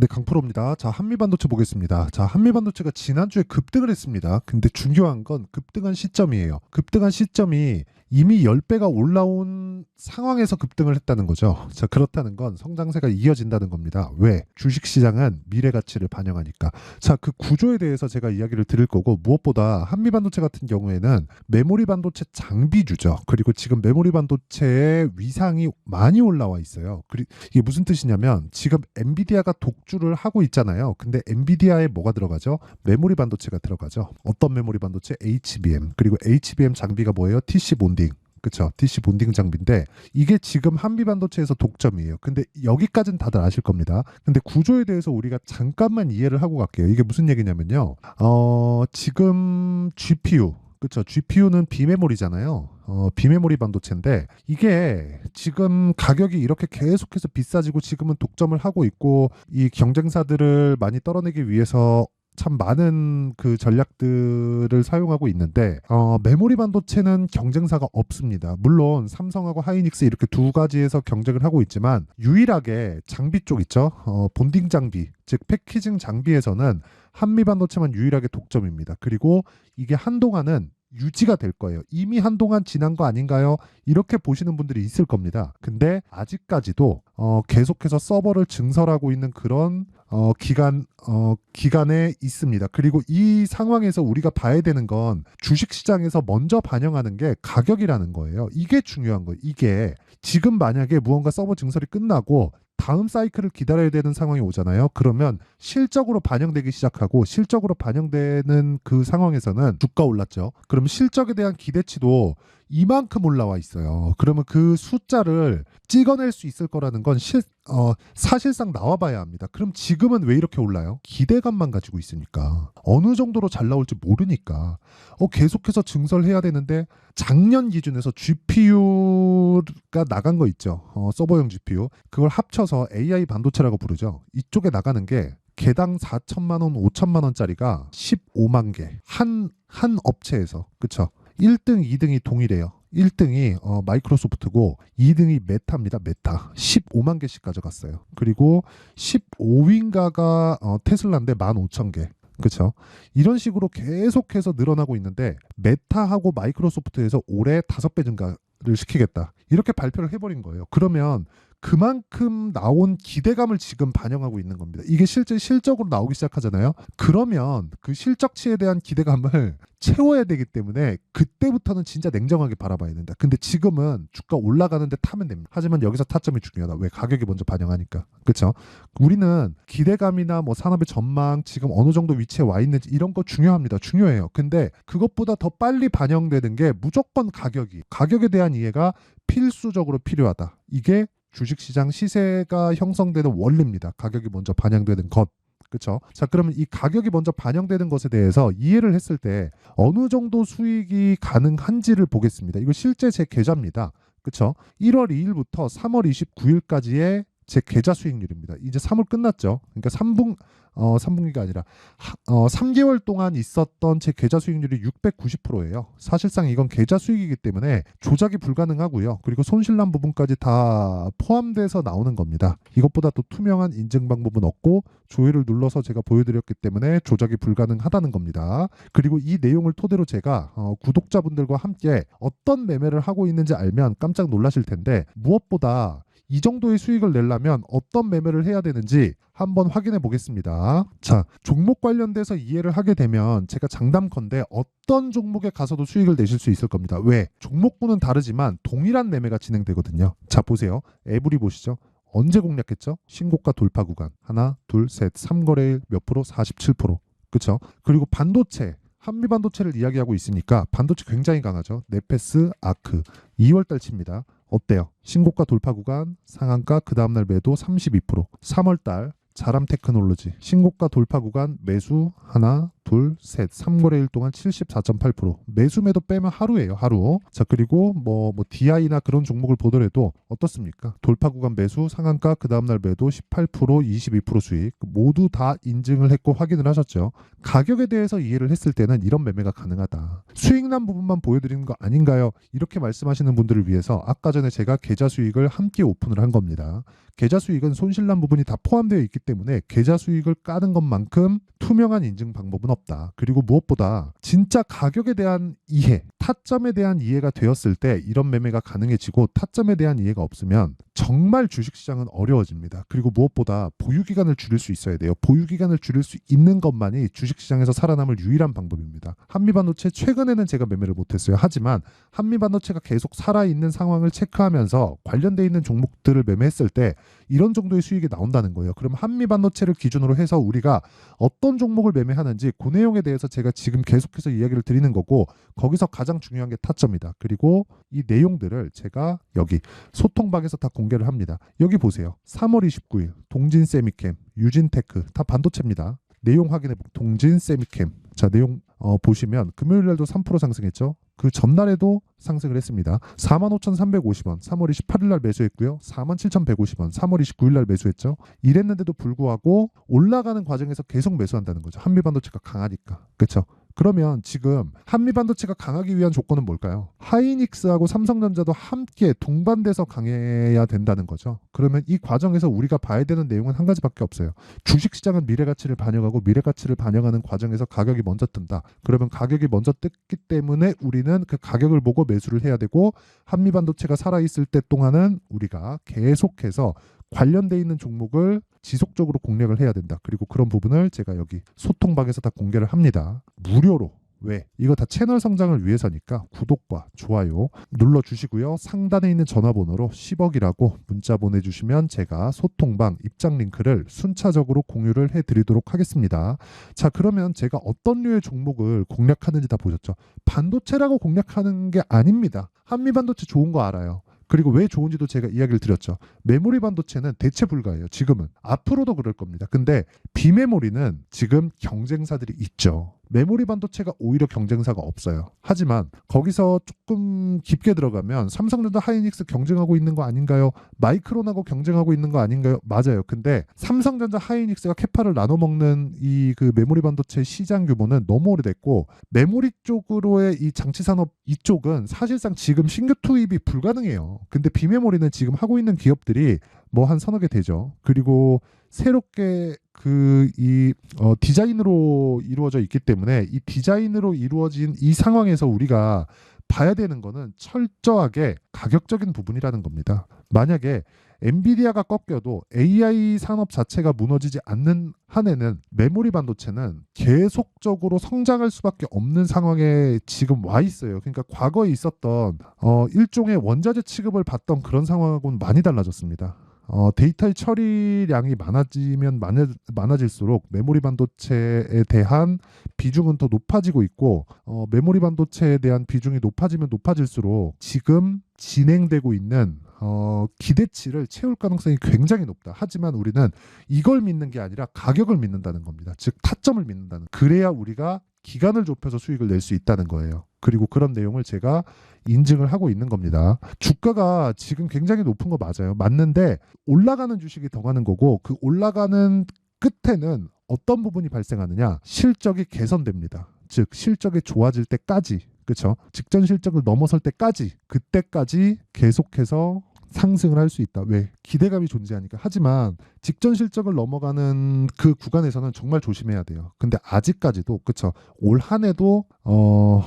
네, 강프로입니다. 자, 한미반도체 보겠습니다. 자, 한미반도체가 지난주에 급등을 했습니다. 근데 중요한 건 급등한 시점이에요. 급등한 시점이 이미 10배가 올라온 상황에서 급등을 했다는 거죠. 자, 그렇다는 건 성장세가 이어진다는 겁니다. 왜? 주식 시장은 미래 가치를 반영하니까. 자, 그 구조에 대해서 제가 이야기를 드릴 거고, 무엇보다 한미 반도체 같은 경우에는 메모리 반도체 장비주죠. 그리고 지금 메모리 반도체의 위상이 많이 올라와 있어요. 이게 무슨 뜻이냐면, 지금 엔비디아가 독주를 하고 있잖아요. 근데 엔비디아에 뭐가 들어가죠? 메모리 반도체가 들어가죠. 어떤 메모리 반도체? HBM. 그리고 HBM 장비가 뭐예요? TC 본딩. 그쵸 DC 본딩 장비인데 이게 지금 한미 반도체에서 독점이에요. 근데 여기까지는 다들 아실 겁니다. 근데 구조에 대해서 우리가 잠깐만 이해를 하고 갈게요. 이게 무슨 얘기냐면요. 어, 지금 GPU 그쵸 GPU는 비메모리잖아요. 어, 비메모리 반도체인데 이게 지금 가격이 이렇게 계속해서 비싸지고 지금은 독점을 하고 있고 이 경쟁사들을 많이 떨어내기 위해서 참 많은 그 전략들을 사용하고 있는데 어, 메모리 반도체는 경쟁사가 없습니다. 물론 삼성하고 하이닉스 이렇게 두 가지에서 경쟁을 하고 있지만 유일하게 장비 쪽 있죠. 어, 본딩 장비 즉 패키징 장비에서는 한미 반도체만 유일하게 독점입니다. 그리고 이게 한동안은 유지가 될 거예요. 이미 한동안 지난 거 아닌가요? 이렇게 보시는 분들이 있을 겁니다. 근데 아직까지도 어, 계속해서 서버를 증설하고 있는 그런 어, 기간 어, 기간에 있습니다. 그리고 이 상황에서 우리가 봐야 되는 건 주식 시장에서 먼저 반영하는 게 가격이라는 거예요. 이게 중요한 거예요. 이게 지금 만약에 무언가 서버 증설이 끝나고 다음 사이클을 기다려야 되는 상황이 오잖아요. 그러면 실적으로 반영되기 시작하고 실적으로 반영되는 그 상황에서는 주가 올랐죠. 그러면 실적에 대한 기대치도 이만큼 올라와 있어요. 그러면 그 숫자를 찍어낼 수 있을 거라는 건 실, 어, 사실상 나와봐야 합니다. 그럼 지금은 왜 이렇게 올라요? 기대감만 가지고 있으니까. 어느 정도로 잘 나올지 모르니까. 어, 계속해서 증설해야 되는데 작년 기준에서 GPU가 나간 거 있죠. 어, 서버용 GPU. 그걸 합쳐 서 AI 반도체라고 부르죠. 이쪽에 나가는 게 개당 4천만 원, 5천만 원짜리가 15만 개. 한, 한 업체에서. 그쵸? 1등, 2등이 동일해요. 1등이 어, 마이크로소프트고 2등이 메타입니다. 메타. 15만 개씩 가져갔어요. 그리고 15위인가가 어, 테슬라인데 15,000개. 그렇죠. 이런 식으로 계속해서 늘어나고 있는데 메타하고 마이크로소프트에서 올해 다섯 배 증가를 시키겠다. 이렇게 발표를 해버린 거예요. 그러면 그만큼 나온 기대감을 지금 반영하고 있는 겁니다. 이게 실제 실적으로 나오기 시작하잖아요. 그러면 그 실적치에 대한 기대감을 채워야 되기 때문에 그때부터는 진짜 냉정하게 바라봐야 된다. 근데 지금은 주가 올라가는데 타면 됩니다. 하지만 여기서 타점이 중요하다. 왜 가격이 먼저 반영하니까. 그렇죠? 우리는 기대감이나 뭐 산업의 전망, 지금 어느 정도 위치에 와 있는지 이런 거 중요합니다. 중요해요. 근데 그것보다 더 빨리 반영되는 게 무조건 가격이. 가격에 대한 이해가 필수적으로 필요하다. 이게 주식시장 시세가 형성되는 원리입니다. 가격이 먼저 반영되는 것. 그렇죠? 자, 그러면 이 가격이 먼저 반영되는 것에 대해서 이해를 했을 때 어느 정도 수익이 가능한지를 보겠습니다. 이거 실제 제 계좌입니다. 그렇죠? 1월 2일부터 3월 29일까지의 제 계좌 수익률입니다. 이제 3월 끝났죠. 그러니까 3분 어 3분기가 아니라 하, 어 3개월 동안 있었던 제 계좌 수익률이 690%예요. 사실상 이건 계좌 수익이기 때문에 조작이 불가능하고요. 그리고 손실난 부분까지 다 포함돼서 나오는 겁니다. 이것보다 또 투명한 인증 방법은 없고 조회를 눌러서 제가 보여드렸기 때문에 조작이 불가능하다는 겁니다. 그리고 이 내용을 토대로 제가 어, 구독자분들과 함께 어떤 매매를 하고 있는지 알면 깜짝 놀라실 텐데 무엇보다 이 정도의 수익을 내려면 어떤 매매를 해야 되는지 한번 확인해 보겠습니다. 자, 종목 관련돼서 이해를 하게 되면 제가 장담컨대 어떤 종목에 가서도 수익을 내실 수 있을 겁니다. 왜? 종목군은 다르지만 동일한 매매가 진행되거든요. 자, 보세요. 에브리 보시죠. 언제 공략했죠? 신고가 돌파 구간. 하나, 둘, 셋. 3거래일 몇 프로? 47%. 그쵸? 그리고 반도체. 한미 반도체를 이야기하고 있으니까 반도체 굉장히 강하죠. 네페스, 아크. 2월달 칩니다. 어때요? 신고가 돌파 구간 상한가 그 다음날 매도 32% 3월달 자람 테크놀로지 신고가 돌파 구간 매수 하나 둘, 셋, 3거래일 동안 74.8% 매수 매도 빼면 하루예요 하루. 자 그리고 뭐, 뭐 DI나 그런 종목을 보더라도 어떻습니까? 돌파 구간 매수 상한가 그 다음날 매도 18% 22% 수익. 모두 다 인증을 했고 확인을 하셨죠. 가격에 대해서 이해를 했을 때는 이런 매매가 가능하다. 수익난 부분만 보여드리는 거 아닌가요? 이렇게 말씀하시는 분들을 위해서 아까 전에 제가 계좌 수익을 함께 오픈을 한 겁니다. 계좌 수익은 손실난 부분이 다 포함되어 있기 때문에 계좌 수익을 까는 것만큼 투명한 인증 방법은 없다. 그리고 무엇보다 진짜 가격에 대한 이해, 타점에 대한 이해가 되었을 때 이런 매매가 가능해지고 타점에 대한 이해가 없으면 정말 주식시장은 어려워집니다. 그리고 무엇보다 보유 기간을 줄일 수 있어야 돼요. 보유 기간을 줄일 수 있는 것만이 주식시장에서 살아남을 유일한 방법입니다. 한미반도체 최근에는 제가 매매를 못했어요. 하지만 한미반도체가 계속 살아있는 상황을 체크하면서 관련돼 있는 종목들을 매매했을 때 이런 정도의 수익이 나온다는 거예요. 그럼 한미반도체를 기준으로 해서 우리가 어떤 종목을 매매하는지 그 내용에 대해서 제가 지금 계속해서 이야기를 드리는 거고 거기서 가장 중요한 게 타점이다. 그리고 이 내용들을 제가 여기 소통방에서 다 공개를 합니다. 여기 보세요. 3월 29일 동진 세미캠, 유진테크 다 반도체입니다. 내용 확인해 보 동진 세미캠. 자, 내용 어, 보시면 금요일 날도 3% 상승했죠. 그 전날에도 상승을 했습니다. 45,350원 3월 28일 날 매수했고요. 47,150원 3월 29일 날 매수했죠. 이랬는데도 불구하고 올라가는 과정에서 계속 매수한다는 거죠. 한미 반도체가 강하니까. 그렇죠? 그러면 지금 한미 반도체가 강하기 위한 조건은 뭘까요? 하이닉스하고 삼성전자도 함께 동반돼서 강해야 된다는 거죠. 그러면 이 과정에서 우리가 봐야 되는 내용은 한 가지밖에 없어요. 주식 시장은 미래 가치를 반영하고 미래 가치를 반영하는 과정에서 가격이 먼저 뜬다. 그러면 가격이 먼저 떴기 때문에 우리는 그 가격을 보고 매수를 해야 되고 한미 반도체가 살아 있을 때 동안은 우리가 계속해서 관련돼 있는 종목을 지속적으로 공략을 해야 된다. 그리고 그런 부분을 제가 여기 소통방에서 다 공개를 합니다. 무료로 왜? 이거 다 채널 성장을 위해서니까 구독과 좋아요 눌러주시고요. 상단에 있는 전화번호로 10억이라고 문자 보내주시면 제가 소통방 입장 링크를 순차적으로 공유를 해드리도록 하겠습니다. 자 그러면 제가 어떤 류의 종목을 공략하는지 다 보셨죠? 반도체라고 공략하는 게 아닙니다. 한미 반도체 좋은 거 알아요. 그리고 왜 좋은지도 제가 이야기를 드렸죠. 메모리 반도체는 대체 불가예요. 지금은 앞으로도 그럴 겁니다. 근데 비메모리는 지금 경쟁사들이 있죠. 메모리 반도체가 오히려 경쟁사가 없어요. 하지만 거기서 조금 깊게 들어가면 삼성전자 하이닉스 경쟁하고 있는 거 아닌가요? 마이크론하고 경쟁하고 있는 거 아닌가요? 맞아요. 근데 삼성전자 하이닉스가 캐파를 나눠 먹는 이 그 메모리 반도체 시장 규모는 너무 오래됐고 메모리 쪽으로의 이 장치 산업 이쪽은 사실상 지금 신규 투입이 불가능해요. 근데 비메모리는 지금 하고 있는 기업들이 뭐 한 서너 개 되죠. 그리고 새롭게 그 이 어, 디자인으로 이루어져 있기 때문에 이 디자인으로 이루어진 이 상황에서 우리가 봐야 되는 거는 철저하게 가격적인 부분이라는 겁니다. 만약에 엔비디아가 꺾여도 AI 산업 자체가 무너지지 않는 한에는 메모리 반도체는 계속적으로 성장할 수밖에 없는 상황에 지금 와 있어요. 그러니까 과거에 있었던 어, 일종의 원자재 취급을 받던 그런 상황하고는 많이 달라졌습니다. 어, 데이터의 처리량이 많아지면 많아, 많아 질수록 메모리 반도체에 대한 비중은 더 높아지고 있고 어, 메모리 반도체에 대한 비중이 높아지면 높아질수록 지금 진행되고 있는 어, 기대치를 채울 가능성이 굉장히 높다. 하지만 우리는 이걸 믿는 게 아니라 가격을 믿는다는 겁니다. 즉 타점을 믿는다는. 그래야 우리가 기간을 좁혀서 수익을 낼 수 있다는 거예요. 그리고 그런 내용을 제가 인증을 하고 있는 겁니다. 주가가 지금 굉장히 높은 거 맞아요. 맞는데 올라가는 주식이 더 가는 거고 그 올라가는 끝에는 어떤 부분이 발생하느냐? 실적이 개선됩니다. 즉 실적이 좋아질 때까지 그렇죠. 직전 실적을 넘어설 때까지 그때까지 계속해서 상승을 할 수 있다. 왜? 기대감이 존재하니까. 하지만 직전 실적을 넘어가는 그 구간에서는 정말 조심해야 돼요. 근데 아직까지도 그쵸. 올 한해도 어,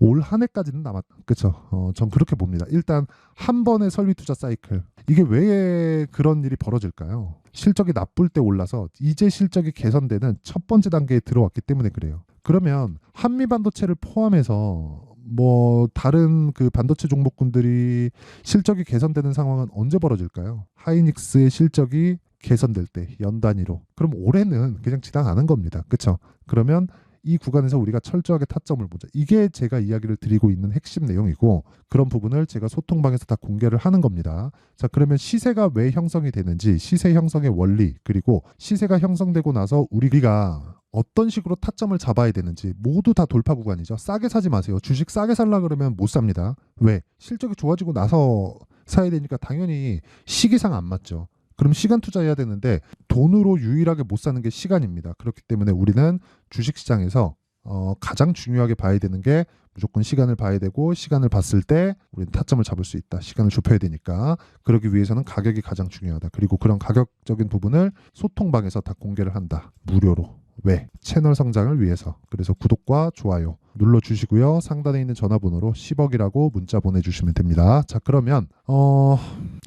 올 한해까지는 남았. 그쵸. 어, 전 그렇게 봅니다. 일단 한 번의 설비 투자 사이클. 이게 왜 그런 일이 벌어질까요? 실적이 나쁠 때 올라서 이제 실적이 개선되는 첫 번째 단계에 들어왔기 때문에 그래요. 그러면 한미 반도체를 포함해서 뭐 다른 그 반도체 종목군들이 실적이 개선되는 상황은 언제 벌어질까요? 하이닉스의 실적이 개선될 때 연 단위로. 그럼 올해는 그냥 지나가는 겁니다. 그렇죠? 그러면 이 구간에서 우리가 철저하게 타점을 보자. 이게 제가 이야기를 드리고 있는 핵심 내용이고 그런 부분을 제가 소통방에서 다 공개를 하는 겁니다. 자, 그러면 시세가 왜 형성이 되는지 시세 형성의 원리 그리고 시세가 형성되고 나서 우리가 어떤 식으로 타점을 잡아야 되는지 모두 다 돌파 구간이죠. 싸게 사지 마세요. 주식 싸게 살라 그러면 못 삽니다. 왜? 실적이 좋아지고 나서 사야 되니까 당연히 시기상 안 맞죠. 그럼 시간 투자해야 되는데 돈으로 유일하게 못 사는 게 시간입니다. 그렇기 때문에 우리는 주식 시장에서 어, 가장 중요하게 봐야 되는 게 무조건 시간을 봐야 되고 시간을 봤을 때 우리는 타점을 잡을 수 있다. 시간을 좁혀야 되니까 그러기 위해서는 가격이 가장 중요하다. 그리고 그런 가격적인 부분을 소통방에서 다 공개를 한다. 무료로. 왜? 채널 성장을 위해서. 그래서 구독과 좋아요 눌러주시고요. 상단에 있는 전화번호로 10억이라고 문자 보내주시면 됩니다. 자, 그러면 어,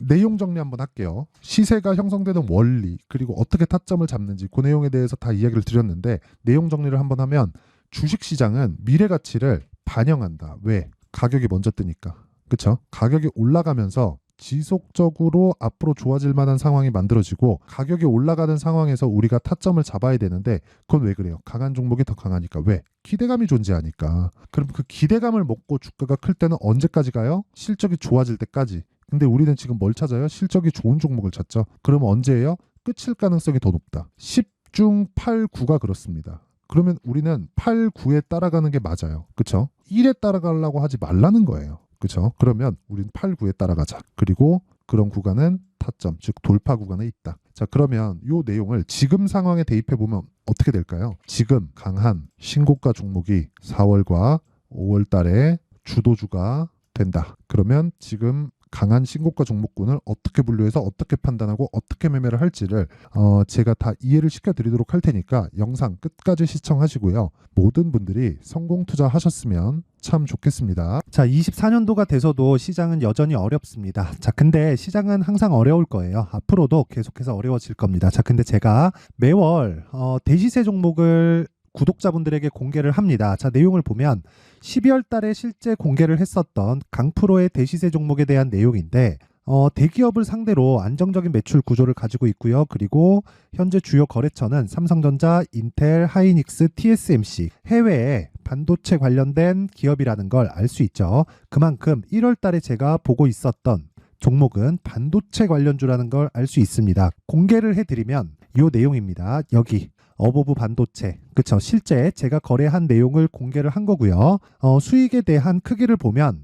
내용 정리 한번 할게요. 시세가 형성되는 원리 그리고 어떻게 타점을 잡는지 그 내용에 대해서 다 이야기를 드렸는데 내용 정리를 한번 하면 주식 시장은 미래 가치를 반영한다. 왜? 가격이 먼저 뜨니까. 그쵸? 가격이 올라가면서 지속적으로 앞으로 좋아질 만한 상황이 만들어지고 가격이 올라가는 상황에서 우리가 타점을 잡아야 되는데 그건 왜 그래요? 강한 종목이 더 강하니까 왜? 기대감이 존재하니까. 그럼 그 기대감을 먹고 주가가 클 때는 언제까지 가요? 실적이 좋아질 때까지. 근데 우리는 지금 뭘 찾아요? 실적이 좋은 종목을 찾죠. 그러면 언제예요? 끝일 가능성이 더 높다. 10중 8, 9가 그렇습니다. 그러면 우리는 8, 9에 따라가는 게 맞아요. 그쵸? 1에 따라가려고 하지 말라는 거예요. 그쵸? 그러면 우린 8, 9에 따라가자. 그리고 그런 구간은 타점, 즉 돌파 구간에 있다. 자, 그러면 요 내용을 지금 상황에 대입해 보면 어떻게 될까요? 지금 강한 신고가 종목이 4월과 5월 달에 주도주가 된다. 그러면 지금 강한 신고가 종목군을 어떻게 분류해서 어떻게 판단하고 어떻게 매매를 할지를 어, 제가 다 이해를 시켜드리도록 할 테니까 영상 끝까지 시청하시고요. 모든 분들이 성공 투자하셨으면 참 좋겠습니다. 자, 24년도가 돼서도 시장은 여전히 어렵습니다. 자, 근데 시장은 항상 어려울 거예요. 앞으로도 계속해서 어려워질 겁니다. 자, 근데 제가 매월 어, 대시세 종목을 구독자분들에게 공개를 합니다. 자, 내용을 보면 12월 달에 실제 공개를 했었던 강프로의 대시세 종목에 대한 내용인데 어, 대기업을 상대로 안정적인 매출 구조를 가지고 있고요. 그리고 현재 주요 거래처는 삼성전자, 인텔, 하이닉스, TSMC 해외에 반도체 관련된 기업이라는 걸 알 수 있죠. 그만큼 1월 달에 제가 보고 있었던 종목은 반도체 관련주라는 걸 알 수 있습니다. 공개를 해드리면 이 내용입니다. 여기 어버브 반도체 그쵸 실제 제가 거래한 내용을 공개를 한 거고요. 어, 수익에 대한 크기를 보면